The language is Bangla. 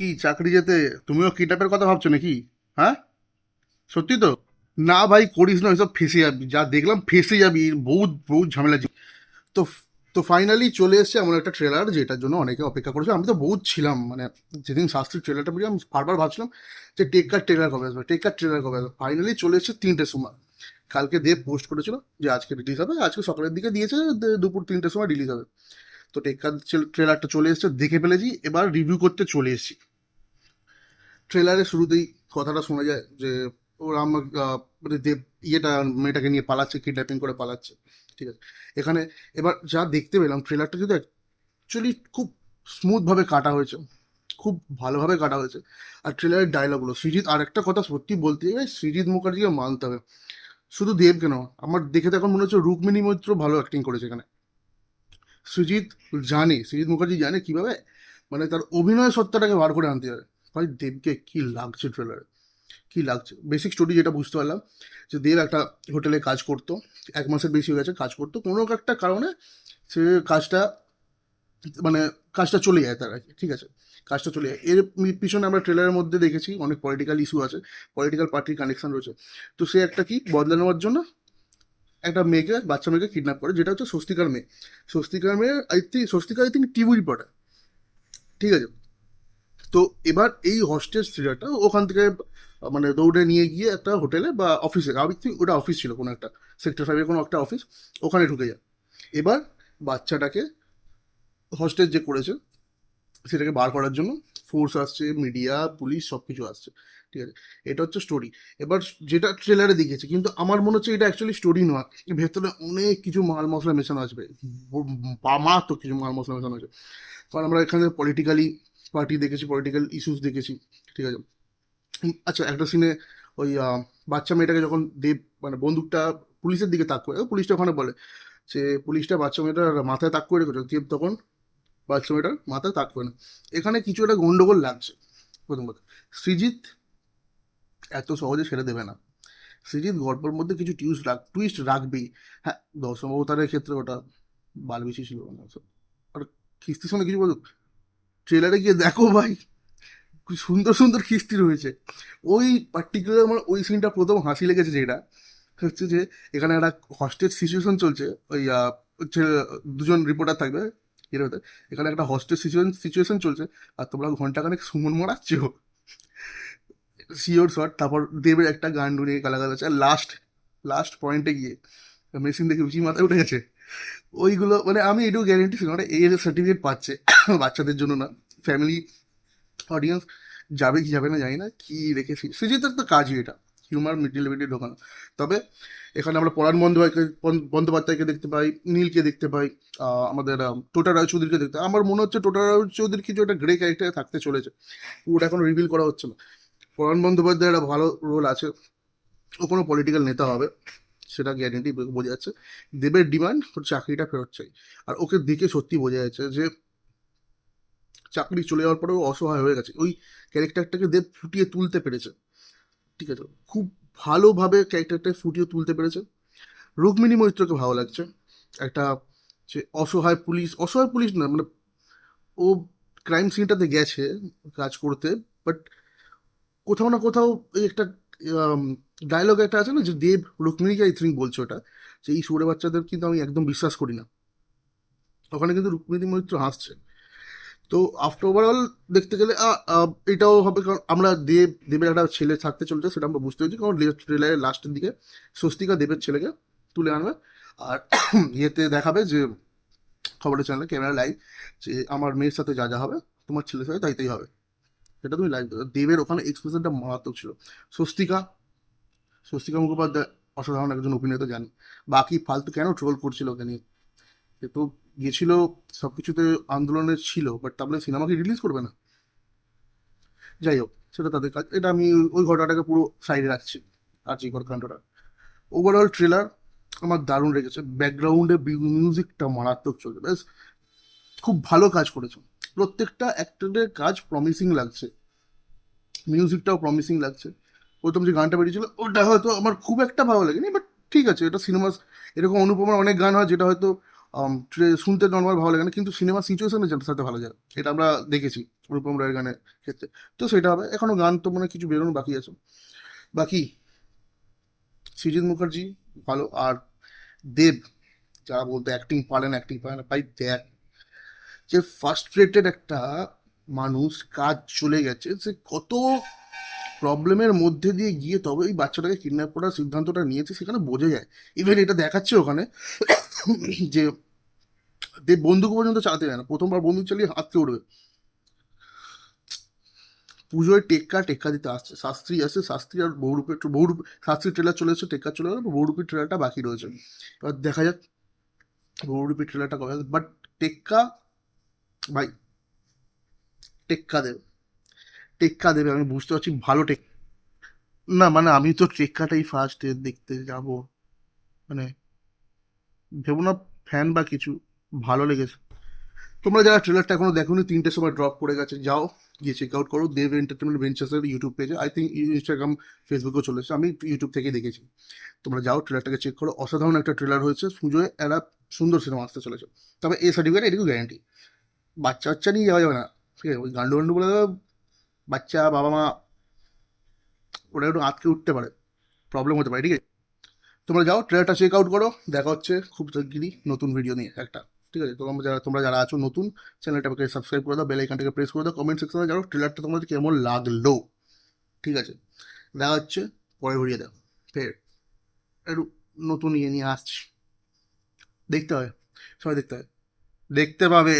কি চাকরি যেতে? তুমিও কিডন্যাপের কথা ভাবছ নাকি? হ্যাঁ? সত্যি তো? না ভাই, করিস না, এসব ফেসে যাবি। যা দেখলাম ফেসে যাবি, বহুত বহুত ঝামেলা তো তো ফাইনালি চলে এসেছে এমন একটা ট্রেলার যেটার জন্য অনেকে অপেক্ষা করেছে। আমি তো বহুত ছিলাম মানে যেদিন শাস্ত্রীর ট্রেলারটা বেরিয়ে আমি বারবার ভাবছিলাম যে টেক্কার ট্রেলার কবে আসবে টেক্কার ট্রেলার কবে আসবে। ফাইনালি চলে এসেছে তিনটে সময়। কালকে দেব পোস্ট করেছিল যে আজকে রিলিজ হবে, আজকে সকালের দিকে দিয়েছে দুপুর তিনটের সময় রিলিজ হবে। তো টেক্কার ট্রেলারটা চলে এসেছে, দেখে ফেলেছি, এবার রিভিউ করতে চলে এসেছি। ট্রেলারের শুরুতেই কথাটা শোনা যায় যে ওরা আমার মানে দেব ইয়েটা, মেয়েটাকে নিয়ে পালাচ্ছে কিডন্যাপিং করে পালাচ্ছে, ঠিক আছে? এখানে এবার যা দেখতে পেলাম ট্রেলারটা যদি অ্যাকচুয়ালি খুব স্মুথভাবে কাটা হয়েছে, খুব ভালোভাবে কাটা হয়েছে। আর ট্রেলারের ডায়লগগুলো সৃজিৎ আর একটা কথা সত্যি বলতে গেলে সৃজিৎ মুখার্জিকে মানতে হবে। শুধু দেব কেন আমার দেখে তো এখন মনে হচ্ছে রুক্মিণী মৈত্র ভালো অ্যাক্টিং করেছে এখানে। সৃজিৎ জানে, সৃজিৎ মুখার্জি জানে কীভাবে মানে তার অভিনয় সত্তাটাকে বার করে আনতে হবে। ভাই, দেবকে কি লাগছে ট্রেলারে কি লাগছে? বেসিক স্টোরি যেটা বুঝতে পারলাম, যে দেব একটা হোটেলে কাজ করতো, এক মাসের বেশি হয়ে গেছে কাজ করতো, কোনো একটা কারণে সে কাজটা মানে কাজটা চলে যায় তার ঠিক আছে? কাজটা চলে যায়। এর পিছনে আমরা ট্রেলারের মধ্যে দেখেছি, অনেক পলিটিক্যাল ইস্যু আছে পলিটিক্যাল পার্টির কানেকশন রয়েছে। তো সে একটা কি, বদলা নেওয়ার জন্য একটা মেয়েকে, বাচ্চা মেয়েকে কিডন্যাপ করে, যেটা হচ্ছে স্বস্তিকার মেয়ে। স্বস্তিকার মেয়ে I think Swastika I think TV reporter ঠিক আছে? তো এবার এই হস্টেজ থ্রিলারটা ওখান থেকে মানে দৌড়ে নিয়ে গিয়ে একটা হোটেলে বা অফিসে আমি think ওটা অফিস ছিল কোনো একটা সেক্টর ফাইভের কোনো একটা অফিস ওখানে ঢুকে যায়। এবার বাচ্চাটাকে হস্টেজ যে করেছে, সেটাকে বার করার জন্য ফোর্স আসছে মিডিয়া পুলিশ সব কিছু আসছে, ঠিক আছে? এটা হচ্ছে স্টোরি এবার যেটা ট্রেলারে দেখিয়েছে, কিন্তু আমার মনে হচ্ছে এটা অ্যাকচুয়ালি স্টোরি নয়। ভেতরে অনেক কিছু মাল মশলা মেশানো আসবে মারাত্মক কিছু মাল মশলা মেশানো আছে। কারণ আমরা এখানে পলিটিক্যালি পার্টি দেখেছি পলিটিক্যাল ইস্যুস দেখেছি, ঠিক আছে? আচ্ছা একটা সিনে ওই বাচ্চা মেয়েটাকে যখন দেব মানে বন্দুকটা পুলিশের দিকে তাক করে পুলিশটা ওখানে বলে যে, পুলিশটা বাচ্চা মেয়েটার মাথায় তাক করে রেখেছে? দেব তখন বাচ্চা মেয়েটার মাথায় তাক করে না। এখানে কিছু একটা গন্ডগোল লাগছে, প্রথম কথা। সৃজিৎ এত সহজে ছেড়ে দেবে না। সৃজিৎ গল্পের মধ্যে কিছু টিউস রাখ টুইস্ট রাখবেই। হ্যাঁ দশম অবতারের ক্ষেত্রে ওটা বাল বেশি ছিল না আর খিস্তির সঙ্গে কিছু বলুক? ট্রেলারে গিয়ে দেখো ভাই সুন্দর সুন্দর খিস্তি রয়েছে। ওই পার্টিকুলার আমার ওই সিনটা প্রথম হাসি লেগেছে যেটা, হচ্ছে যে এখানে একটা হস্টেজ সিচুয়েশন চলছে, ওই দুজন রিপোর্টার থাকবে হিরোতে এখানে একটা হস্টেজ সিচুয়েশন সিচুয়েশন চলছে, আর তোমরা ঘন্টাখানেক সুমন মারাচ্ছ। সিওর শট, তারপর দেবের একটা গান ডুনিয়ে গালাগাল আছে আর লাস্ট লাস্ট পয়েন্টে গিয়ে মেশিন দেখে বেশি মাথায় উঠে গেছে। ওইগুলো মানে আমি এটুকু গ্যারেন্টি ছিল না এই সার্টিফিকেট পাচ্ছে, বাচ্চাদের জন্য না। ফ্যামিলি অডিয়েন্স যাবে কি যাবে না জানি না, কি রেখেছি সুজিতের তো কাজই এটা হিউমার মিডিল মিডিল ঢোকানো। তবে এখানে আমরা পরাণ বন্দ্যোপাধ্যায়কে দেখতে পাই, নীলকে দেখতে পাই আমাদের টোটা রায়চৌধুরীকে দেখতে পাই। আমার মনে হচ্ছে টোটা রায়চৌধুরী কিছু একটা গ্রে ক্যারেক্টারে থাকতে চলেছে। ওটা এখন রিভিল করা হচ্ছে না। পরাণ বন্দ্যোপাধ্যায়ের একটা ভালো রোল আছে। ও কোনো পলিটিক্যাল নেতা হবে। সেটা গ্যারেন্টি বোঝা যাচ্ছে। দেবের ডিমান্ড চাকরিটা ফেরত চাই। আর ওকে দেখে সত্যি বোঝা যাচ্ছে যে চাকরি চলে যাওয়ার পরেও অসহায় হয়ে গেছে। ওই ক্যারেক্টারটাকে দেব ফুটিয়ে তুলতে পেরেছে। ঠিক আছে? খুব ভালোভাবে ক্যারেক্টারটা ফুটিয়ে তুলতে পেরেছে। রুক্মিণী মৈত্রকে ভালো লাগছে। একটা যে অসহায় পুলিশ অসহায় পুলিশ না মানে ও ক্রাইম সিনটাতে গেছে কাজ করতে বাট কোথাও না কোথাও একটা ডায়লগ একটা আছে না যে দেব রুক্মিণীকে আই থিঙ্ক বলছে ওটা, যে এই সুরে বাচ্চাদের কিন্তু আমি একদম বিশ্বাস করি না। ওখানে কিন্তু রুক্মিণী মৈত্র হাসছে। তো আফটার ওভারঅল দেখতে গেলে এটাও হবে কারণ আমরা দেব, দেবের একটা ছেলে থাকতে চলছে, সেটা আমরা বুঝতে পেরেছি, কারণ ট্রেলারের লাস্টের দিকে স্বস্তিকা দেবের ছেলেকে তুলে আনবে। আর ইয়েতে দেখাবে যে, খবরের চ্যানেলে ক্যামেরা লাইভ যে আমার মেয়ের সাথে যা যা হবে, তোমার ছেলের সাথে তাই তাই হবে। সেটা তুমি লাইভ দেবের ওখানে এক্সপ্রেশনটা মারাত্মক ছিল। স্বস্তিকা স্বস্তিকা মুখোপাধ্যায় অসাধারণ একজন অভিনেতা, জানি। বাকি ফালতু কেন ট্রোল করছিল ওকে নিয়ে? সে তো গেছিল সব কিছুতে আন্দোলনে ছিল বাট তারপরে সিনেমাকে রিলিজ করবে না? যাই হোক, সেটা তাদের কাজ। এটা আমি ওই ঘটনাটাকে পুরো সাইডে রাখছি আর যে কাণ্ডটা ওভারঅল ট্রেলার আমার দারুণ লেগেছে। ব্যাকগ্রাউন্ডে মিউজিকটা মারাত্মক চলছে। ব্যাস, খুব ভালো কাজ করেছে। প্রত্যেকটা অ্যাক্টরের কাজ প্রমিসিং লাগছে। মিউজিকটাও প্রমিসিং লাগছে। প্রথম যে গানটা বেরিয়েছিল, ওটা হয়তো আমার খুব একটা ভালো লাগেনি বাট ঠিক আছে, এটা সিনেমা এরকম অনুপমার অনেক গান হয় যেটা হয়তো শুনতে নর্মাল ভালো লাগে না, কিন্তু সিনেমা সিচুয়েশনের সাথে ভালো যায়। এটা আমরা দেখেছি রূপম রায়ের গানের ক্ষেত্রে। তো সেটা হবে, এখনও গান তো মনে কিছু বেরোনো বাকি আছে। বাকি, সৃজিত মুখার্জি ভালো, আর দেব, যারা বলতে অ্যাক্টিং পারেন অ্যাক্টিং পারেন, ভাই দেখ যে ফার্স্ট্রেটেড একটা মানুষ, কাজ চলে গেছে, সে কত প্রবলেমের মধ্যে দিয়ে গিয়ে তবে ওই বাচ্চাটাকে কিডন্যাপ করার সিদ্ধান্তটা নিয়েছে, সেখানে বোঝা যায়। ইভেন এটা দেখাচ্ছে ওখানে যে দেব বন্দুক পর্যন্ত চালাতে যায় না। প্রথমবার বন্দুক চালিয়ে হাতকে উঠবে। পুজোয় টেক্কা টেক্কা দিতে আসছে। শাস্ত্রী আসছে শাস্ত্রী আর বহুরূপে বহুরূপ, শাস্ত্রী ট্রেলার চলে এসেছে, টেক্কা চলে গেল, বহুরূপী ট্রেলারটা বাকি রয়েছে। এবার দেখা যাক, বহুরূপী ট্রেলারটা কবে বাট টেক্কা ভাই, টেক্কা দেবে। টেক্কা দেবে, আমি বুঝতে পারছি ভালো টেক না মানে আমি তো টেক্কাটাই ফার্স্ট দেখতে যাব। মানে ভেবো না ফ্যান বা কিছু, ভালো লেগেছে। তোমরা যারা ট্রেলারটা এখনও দেখোনি, তিনটের সময় ড্রপ করে গেছে, যাও, গিয়ে চেক আউট করো। দেব এন্টারটেনমেন্ট ভেঞ্চার্সের ইউটিউব পেজে আই থিঙ্ক ইনস্টাগ্রাম ফেসবুকেও চলে এসেছে। আমি ইউটিউব থেকে দেখেছি। তোমরা যাও ট্রেলারটাকে চেক করো। অসাধারণ একটা ট্রেলার হয়েছে। পুজোয় একটা সুন্দর সিনেমা আসতে চলেছে। তবে এ সার্টিফিকেট এটুকু গ্যারান্টি বাচ্চা বাচ্চা নিয়ে যাওয়া যাবে না। ঠিক আছে, ওই গান্ডু গান্ডু বলে বাচ্চা বাবা মা ওরা একটু আটকে উঠতে পারে। প্রবলেম হতে পারে, ঠিক আছে? তোমরা যাও ট্রেলারটা চেক আউট করো, দেখা হচ্ছে খুব শিগগিরই নতুন ভিডিও নিয়ে একটা। ঠিক আছে, তোমরা যারা তোমরা যারা আছো নতুন চ্যানেলটাকে সাবস্ক্রাইব করে দাও বেল আইকনটাকে প্রেস করে দাও কমেন্ট সেকশনে জানো ট্রেলারটা তোমাদের কেমন লাগল? ঠিক আছে, দেখা হচ্ছে পরে ঘুরিয়ে দাও ফের, একটু নতুন ইয়ে নিয়ে আসছি। দেখতে হবে, সবাই দেখতে হবে। দেখতে পাবে